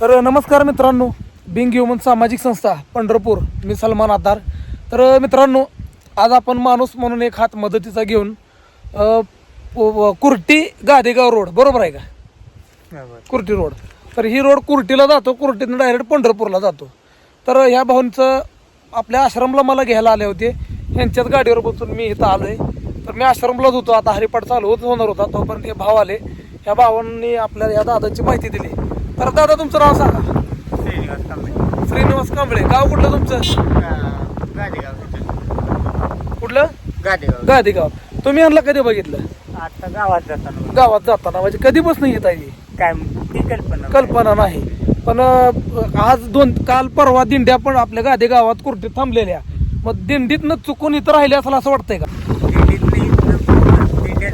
तर नमस्कार मित्रांनो बिंग ह्युमन सामाजिक संस्था पंढरपूर. मी सलमान आधार. तर मित्रांनो आज आपण माणूस म्हणून एक हात मदतीचा घेऊन कुर्टी गादेगाव रोड बरोबर आहे का? कुर्टी रोड. तर ही रोड कुर्टीला जातो कुर्टीनं डायरेक्ट पंढरपूरला जातो. तर ह्या भाऊंचं आपल्या आश्रमला मला घ्यायला आले होते. यांच्याच गाडीवर बसून मी इथं आलोय. तर मी आश्रमलाच होतो. आता हरिपाठ चालू होत होणार होता. तोपर्यंत हे भाव आले. ह्या भावांनी आपल्याला या दादाची माहिती दिली. तर दादा तुमचं नाव सांगा. श्रीनिवास कांबळे. श्रीनिवास कांबळे. गाव कुठलं तुमचं? कुठलं? गाडेगाव गादेगाव. तुम्ही यांना कधी बघितलं? आता गावात जाताना गावात जाताना. म्हणजे कधीपासून येत आहे काय ती कल्पना कल्पना नाही. पण अं, आज दोन काल परवा दिंड्या पण आपल्या गादे गावात कुर्टीत थांबलेल्या. मग दिंडीतनं चुकून इथं राहिले असं असं वाटतंय का दिंडीत दिंड्या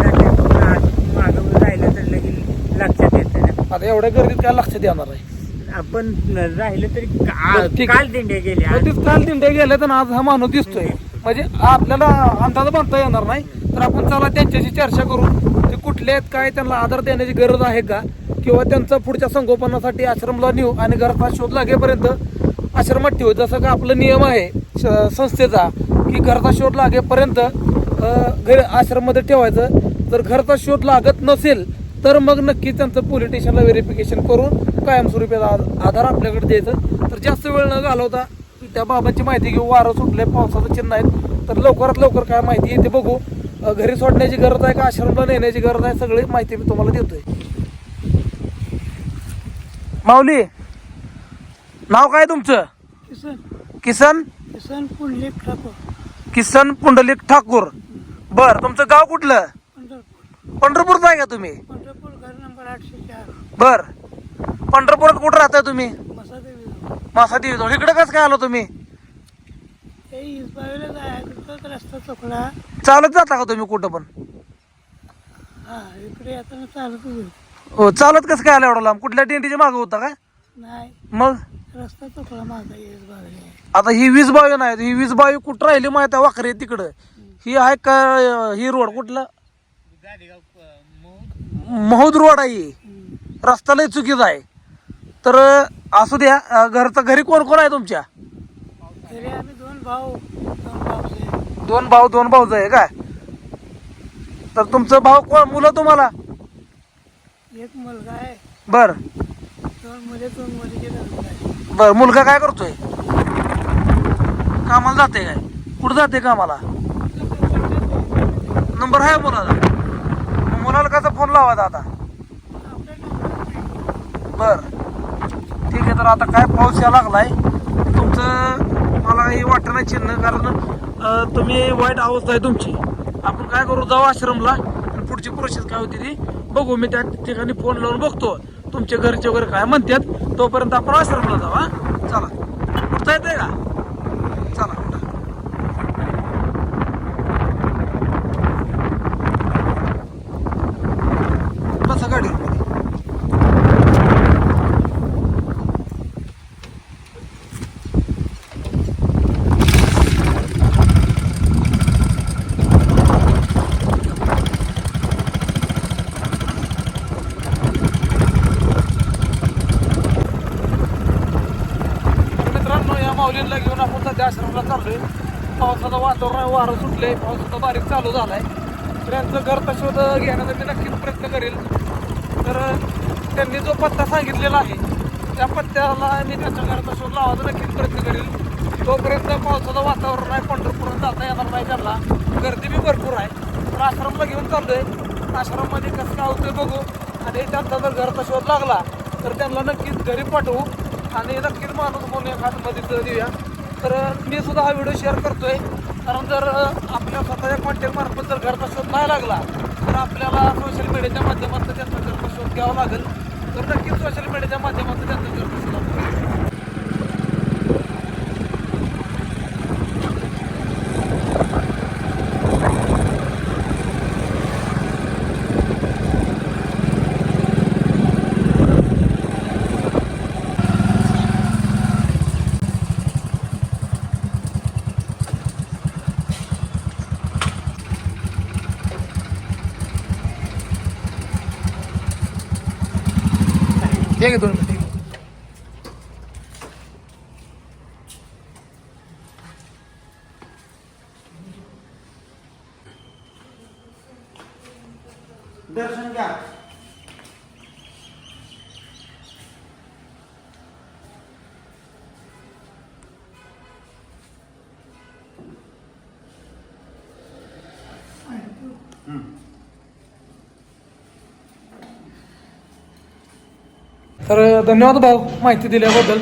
मागं राहिलं तर लगेच लक्षात येतं ना आता एवढ्या गर्दीत काय लक्षात येणार आहे? आपण राहिलं तरी ठीक आहे. काल दिंड्या गेल्या. मग तेच काल दिंड्या गेल्या तर आज हा माणूस दिसतोय. म्हणजे आपल्याला अंदाज बांधता येणार नाही. तर आपण चला त्यांच्याशी चर्चा करू. ते कुठले आहेत काय त्यांना आधार देण्याची गरज आहे का? किंवा त्यांचं पुढच्या संगोपनासाठी आश्रमला नेऊ आणि घराचा शोध लागेपर्यंत आश्रमात ठेवू. जसं का आपला नियम आहे श- संस्थेचा की घरचा शोध लागेपर्यंत अं, घर आश्रममध्ये ठेवायचं. जर घरचा शोध लागत नसेल तर मग नक्की त्यांचं पोलीस स्टेशनला व्हेरिफिकेशन करून कायमस्वरूपी आधार आपल्याकडे द्यायचं. तर जास्त वेळ न घालवता त्या बाबांची माहिती घेऊ वारं सुटले पावसाचं चिन्ह आहेत. तर लवकरात लवकर काय माहिती आहे ते बघू. घरी सोडण्याची गरज आहे का आश्रमला नेण्याची गरज आहे सगळी माहिती मी तुम्हाला देतोय. माऊली नाव काय तुमचं? किसन. किसन? किसन पुंडलिक ठाकूर. किसन पुंडलिक ठाकूर. बर तुमचं गाव कुठलं? पंढरपूर. पंढरपूरचं आहे का तुम्ही पंढरपूर घर नंबर आठशे चार बर. पंढरपुरात कुठं राहताय तुम्ही? मसादेवी. मासा देवी इकडे कसं काय आलो तुम्ही? चालत जाता का तुम्ही कुठं पण? हा चालत हो कसं काय आलं एवढं लांब? कुठल्या टेंटीच्या मागं होता काय? नाही. मग? रस्ता चुकला माझा इसबावीला आता ही वीज बावी नाही ही वीज बावी कुठं राहिली माहिती आहे? वाखरे तिकडं. ही आहे का ही रोड कुठला? महूद रोड आहे. रस्ता लय चुकीचा आहे. तर असू द्या घरचं घरी कोण कोण आहे तुमच्या? घरी आम्ही दोन भाऊ दोन भाऊ दोन भाऊ दोन आहे काय तर तुमचं भाऊ कोण? मुलं तुम्हाला? एक मुलगा आहे. बर. दोन मुले दोन मुलीचे लग्न आहे बर मुलगा काय करतोय? कामाला जाते काय? कुठं जाते कामाला? नंबर आहे मुलाला मुलाला कसा फोन लावायचा आता? बर. ठीक आहे तर आता काय पाऊस या लागलाय? तुमचं मला हे वाटत नाही चिन्ह कारण तुम्ही वाईट अवस्था आहे तुमची. आपण काय करू? जाऊ आश्रमला. आणि पुढची प्रोसेस काय होती ती? बघू. मी त्या ठिकाणी फोन लावून बघतो. तुमच्या घरचे वगैरे काय म्हणतात तोपर्यंत आपण आश्रमला जाऊ हा चला उठता येते का चला उठा. बसा गाडीवर तर मित्रांनो घेऊन आपण सध्या आश्रमला चाललोय. पावसाचं वातावरण आहे, वारं सुटलंय. पावसाचा बारीक चालू झालाय. तर यांचं घर तशोध घेण्याचा मी नक्कीच प्रयत्न करेल. तर त्यांनी जो पत्ता सांगितलेला आहे त्या पत्त्याला मी त्यांच्या घराचा शोध लावायचा नक्कीच प्रयत्न करेल. तोपर्यंत पावसाचं वातावरण आहे पंढरपुरात जाता येणार नाही त्यांना. गर्दी बी भरपूर आहे. तर आश्रमला घेऊन चाललोय. आश्रममध्ये कसं काय होतंय बघू. आणि त्यांचा जर घरचा शोध लागला तर त्यांना नक्कीच घरी पाठवू. आणि नक्कीच माणूस म्हणून एखाद मदत देऊया. तर मी सुद्धा हा व्हिडिओ शेअर करतोय. कारण जर आपल्या स्वतःच्या कॉन्टॅक्ट मार्फत जर घरचा शोध नाही लागला तर आपल्याला सोशल मीडियाच्या माध्यमातून त्यांचा घरचा शोध घ्यावा लागेल. तर नक्कीच सोशल मीडियाच्या माध्यमातून त्यांचा घरचा शोध लागेल. ठीक आहे दोन मिनिटं तर धन्यवाद भाऊ माहिती दिल्याबद्दल.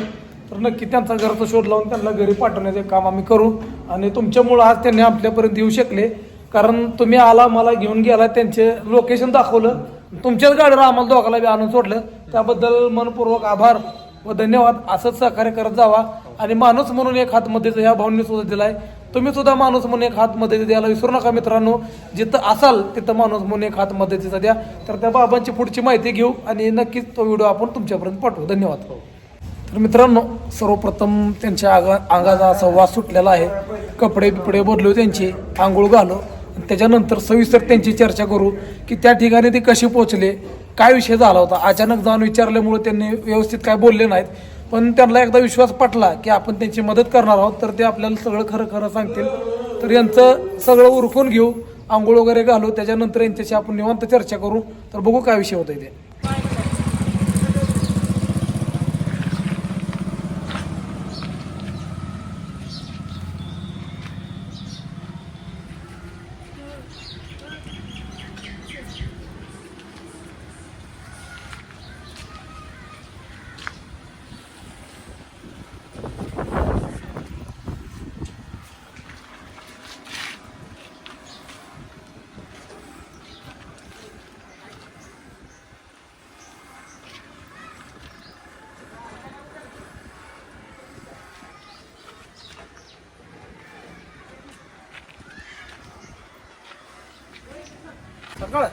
तर नक्की त्यांचा घराचा शोध लावून त्यांना घरी पाठवण्याचे काम आम्ही करू. आणि तुमच्यामुळं आज त्यांनी आपल्यापर्यंत येऊ शकले. कारण तुम्ही आला मला घेऊन गेला त्यांचे लोकेशन दाखवलं. तुमच्याच गाडीवर आम्हाला दोघाला बी आणून सोडलं. त्याबद्दल मनपूर्वक आभार व धन्यवाद. असंच सहकार्य करत जावा. आणि माणूस म्हणून एक हातमध्येच ह्या भाऊंनी सुद्धा आहे तुम्ही सुद्धा माणूस म्हणून एक हात मदती द्यायला विसरू नका मित्रांनो. जिथं असाल तिथं माणूस म्हणून एक हात मदतीचा द्या. तर त्या बाबांची पुढची माहिती घेऊ आणि नक्कीच तो व्हिडिओ आपण तुमच्यापर्यंत पाठवू. धन्यवाद. तर मित्रांनो सर्वप्रथम त्यांच्या आगा अंगाचा असा वास सुटलेला आहे. कपडे बिपडे बदलू त्यांचे आंघोळ घालू. आणि त्याच्यानंतर सविस्तर त्यांची चर्चा करू की त्या ठिकाणी ते कसे पोहोचले काय विषय झाला होता. अचानक जाऊन विचारल्यामुळे त्यांनी व्यवस्थित काय बोलले नाहीत. पण त्यांना एकदा विश्वास पटला की आपण त्यांची मदत करणार आहोत तर ते आपल्याला सगळं खरं खरं सांगतील. तर यांचं सगळं उरकून घेऊ आंघोळ वगैरे घालू त्याच्यानंतर यांच्याशी आपण निवांत चर्चा करू. तर बघू काय विषय होता ते. 过来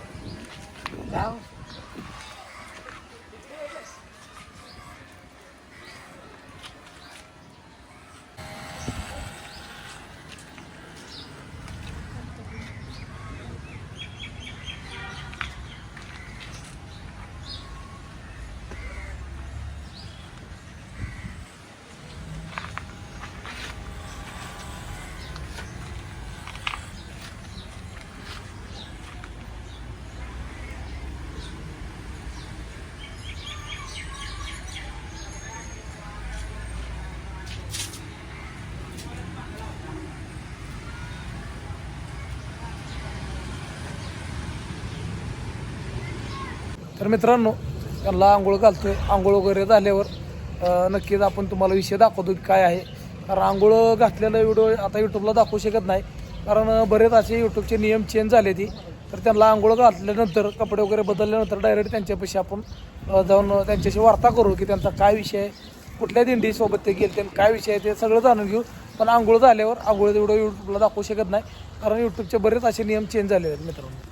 तर मित्रांनो त्यांना आंघोळ घालतोय. आंघोळ वगैरे झाल्यावर नक्कीच आपण तुम्हाला विषय दाखवतो की काय आहे. कारण आंघोळ घातलेला व्हिडिओ आता यूट्यूबला दाखवू शकत नाही. कारण बरेच असे यूट्यूबचे नियम चेंज झाले ती. तर त्यांना आंघोळ घातल्यानंतर कपडे वगैरे बदलल्यानंतर डायरेक्ट त्यांच्यापाशी आपण जाऊन त्यांच्याशी वार्ता करू की त्यांचा काय विषय आहे कुठल्या दिंडीसोबत ते गेले त्यांना काय विषय आहे ते सगळं जाणून घेऊ. पण आंघोळ झाल्यावर आंघोळ व्हिडिओ यूट्यूबला दाखवू शकत नाही. कारण यूट्यूबचे बरेच असे नियम चेंज झाले आहेत मित्रांनो.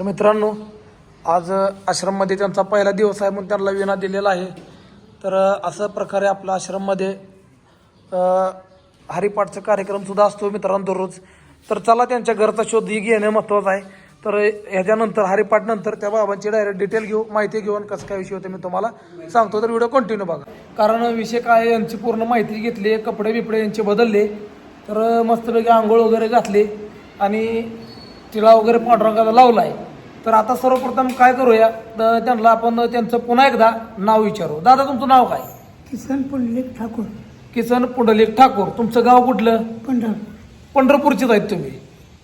तर मित्रांनो आज आश्रममध्ये त्यांचा पहिला दिवस आहे म्हणून त्यांना विना दिलेला आहे. तर असं प्रकारे आपल्या आश्रममध्ये हरिपाठचा कार्यक्रमसुद्धा असतो मित्रांनो दररोज तर चला त्यांच्या घरचा शोधही घेणं महत्त्वाचं आहे. तर ह्याच्यानंतर हरिपाठनंतर त्या बाबांची डायरेक्ट डिटेल घेऊ माहिती घेऊन कसं काय विषय होते मी तुम्हाला सांगतो. तर व्हिडिओ कंटिन्यू बघा. कारण विषय काय यांची पूर्ण माहिती घेतली कपडे बिपडे यांचे बदलले. तर मस्तपैकी आंघोळ वगैरे घातली आणि तिला वगैरे पांढरा लावला आहे तर आता सर्वप्रथम काय करूया? तर त्यांना आपण त्यांचं पुन्हा एकदा नाव विचारू. दादा तुमचं नाव काय? किसन पुंडलिक ठाकूर. किसन पुंडलिक ठाकूर. तुमचं गाव कुठलं? पंढर पंढरपूरचेच आहेत तुम्ही.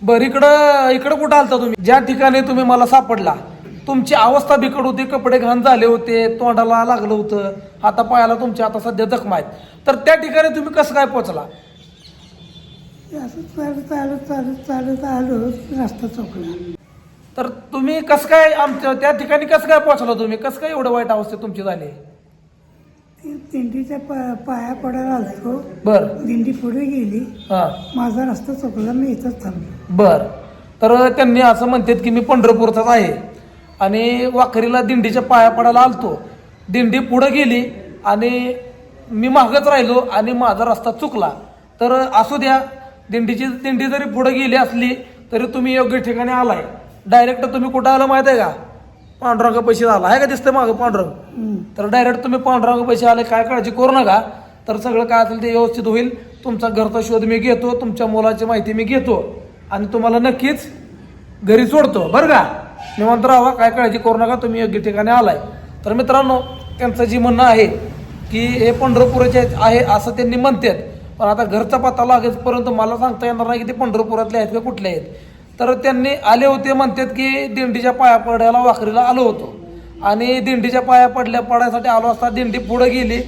बरं इकडं इकडं कुठं आलता तुम्ही? ज्या ठिकाणी तुम्ही मला सापडला तुमची अवस्था बिकट होती कपडे घाण झाले होते तोंडाला लागलं होतं आता पायाला तुमच्या आता सध्या जखमा आहेत. तर त्या ठिकाणी तुम्ही कसं काय पोचला असं चालत चालत चालत चालत आलो रस्ता चौकला. तर तुम्ही कसं काय आमच्या त्या ठिकाणी कसं काय पोहोचला तुम्ही? कसं काय एवढं वाईट अवस्था तुमची झाली? ते दिंडीच्या पा- पाया पडायला आलतो बर. दिंडी पुढे गेली. हा. माझा रस्ता चुकला मी इथंच थांबलो. बर. तर त्यांनी असं म्हणतात की मी पंढरपूरचाच आहे. आणि वाखरीला दिंडीच्या पाया पडायला आलतो. दिंडी पुढे गेली आणि मी मागच राहिलो आणि माझा रस्ता चुकला. तर असू द्या दिंडीची दिंडी जरी पुढे गेली असली तरी तुम्ही योग्य ठिकाणी आलाय. डायरेक्ट तुम्ही कुठं आलं माहीत आहे का? पांडुरंग पैसे आला आहे का दिसतंय मागं पांडुरंग? हम्म. तर डायरेक्ट तुम्ही पांडुरंग पैसे आले. काय काळजी करू नका. तर सगळं काय असेल ते व्यवस्थित होईल. तुमचा घरचा शोध मी घेतो. तुमच्या मुलाची माहिती मी घेतो. आणि तुम्हाला नक्कीच घरी सोडतो. बरं का? निवांत राहा काय काळजी करू नका. तुम्ही योग्य ठिकाणी आलाय. तर मित्रांनो त्यांचं जी म्हणणं आहे की हे पंढरपुराचे आहे असं त्यांनी म्हणतात. पण आता घरचा पत्ता लागेपर्यंत मला सांगता येणार नाही की ते पंढरपुरातले आहेत का कुठले आहेत. तर त्यांनी आले होते म्हणतात की दिंडीच्या पाया पडायला वाखरीला आलो होतो. आणि दिंडीच्या पाया पडल्या पडायसाठी आलो असता दिंडी पुढे गेली.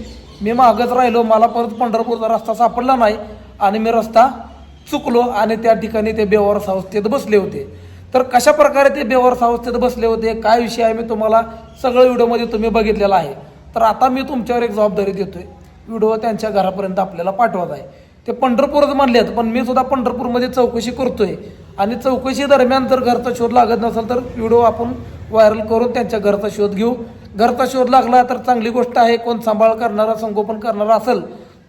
मी मागच राहिलो मला परत पंढरपूरचा रस्ता सापडला नाही. आणि मी रस्ता चुकलो आणि त्या ठिकाणी ते बेवारस अवस्थेत बसले होते. तर कशा प्रकारे ते बेवारस अवस्थेत बसले होते काय विषय आहे मी तुम्हाला सगळं व्हिडिओमध्ये तुम्ही बघितलेला आहे. तर आता मी तुमच्यावर एक जबाबदारी देतोय. व्हिडिओ त्यांच्या घरापर्यंत आपल्याला पाठवत आहे. ते पंढरपूरच म्हणलेत पण मी सुद्धा पंढरपूरमध्ये चौकशी करतोय. आणि चौकशी दरम्यान जर घरचा शोध लागत नसेल तर व्हिडिओ आपण व्हायरल करून त्यांच्या घरचा शोध घेऊ. घरचा शोध लागला तर चांगली गोष्ट आहे कोण सांभाळ करणारा संगोपन करणारा असेल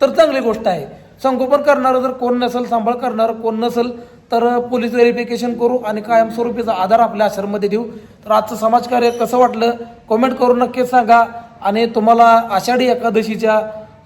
तर चांगली गोष्ट आहे. संगोपन करणारं जर कोण नसेल सांभाळ करणारं कोण नसेल तर पोलीस व्हेरिफिकेशन करू आणि कायमस्वरूपीचा आधार आपल्या आश्रममध्ये देऊ. तर आजचं समाजकार्य कसं वाटलं? कमेंट करून नक्कीच सांगा. आणि तुम्हाला आषाढी एकादशीच्या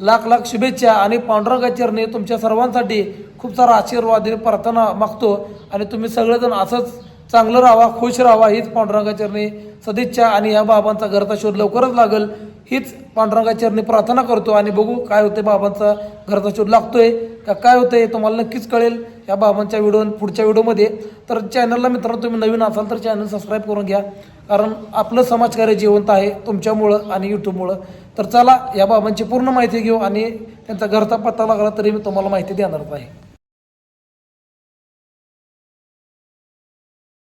लाख लाख शुभेच्छा आणि पांडुरंगा चरणी तुमच्या सर्वांसाठी खूप सारा आशीर्वाद आणि प्रार्थना मागतो. आणि तुम्ही सगळेजण असंच चांगलं राहा खुश राहा हीच पांडुरंगा चरणी सदिच्छा आणि या बाबांचा घरचा शोध लवकरच लागल. हीच पांडुरंगा चरणी प्रार्थना करतो आणि बघू काय होते बाबांचा घरचा शोध लागतोय. का काय होतंय तुम्हाला नक्कीच कळेल या बाबांच्या व्हिडिओ पुढच्या व्हिडिओमध्ये तर चॅनलला मित्रांनो तुम्ही नवीन असाल तर चॅनल सबस्क्राईब करून घ्या. कारण आपलं समाजकार्य जिवंत आहे तुमच्यामुळं आणि यूट्यूबमुळं तर चला या बाबांची पूर्ण माहिती घेऊ आणि त्यांचा घरचा पत्ता लागला तरी मी तुम्हाला माहिती देणारच आहे.